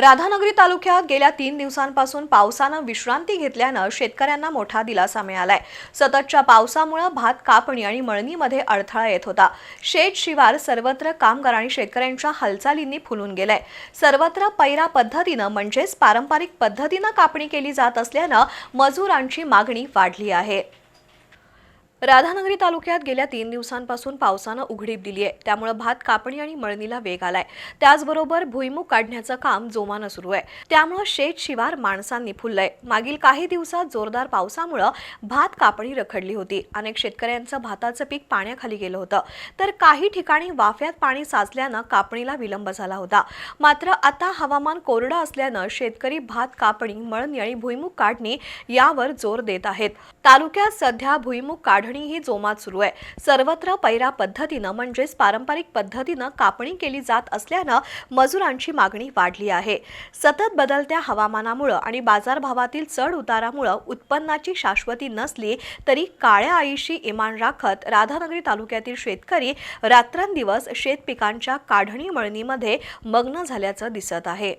राधानगरी तालुक्यात गेल्या तीन दिवसांपासून पावसानं विश्रांती घेतल्यानं शेतकऱ्यांना मोठा दिलासा मिळालाय. सततच्या पावसामुळे भात कापणी आणि मळणीमध्ये अडथळा येत होता. शेत शिवार सर्वत्र कामगार आणि शेतकऱ्यांच्या हालचालींनी फुलून गेलाय. सर्वत्र पैरा पद्धतीनं म्हणजेच पारंपरिक पद्धतीनं कापणी केली जात असल्यानं मजुरांची मागणी वाढली आहे. राधानगरी तालुक्यात गेल्या तीन दिवसांपासून पावसानं उघडीप दिली आहे. त्यामुळे भात कापणी आणि मळणीला वेग आलाय. त्याचबरोबर भुईमुग काढण्याचं काम जोमानं सुरू आहे. त्यामुळे शेत शिवार माणसांनी फुललंय. मागील काही दिवसात जोरदार पावसामुळं भात कापणी रखडली होती. अनेक शेतकऱ्यांचं भाताचं पीक पाण्याखाली गेलं होतं. तर काही ठिकाणी वाफ्यात पाणी साचल्यानं कापणीला विलंब झाला होता. मात्र आता हवामान कोरडं असल्यानं शेतकरी भात कापणी मळणी आणि भुईमुग काढणी यावर जोर देत आहेत. तालुक्यात सध्या भुईमुग काढ ही जोमात सुरू आहे. सर्वत्र पैरा पद्धतीनं म्हणजेच पारंपरिक पद्धतीनं कापणी केली जात असल्यानं मजुरांची मागणी वाढली आहे. सतत बदलत्या हवामानामुळं आणि बाजारभावातील चढ उतारामुळं उत्पन्नाची शाश्वती नसली तरी काळ्या आईशी इमान राखत राधानगरी तालुक्यातील शेतकरी रात्रंदिवस शेतपिकांच्या काढणी मळणीमध्ये मग्न झाल्याचं दिसत आहे.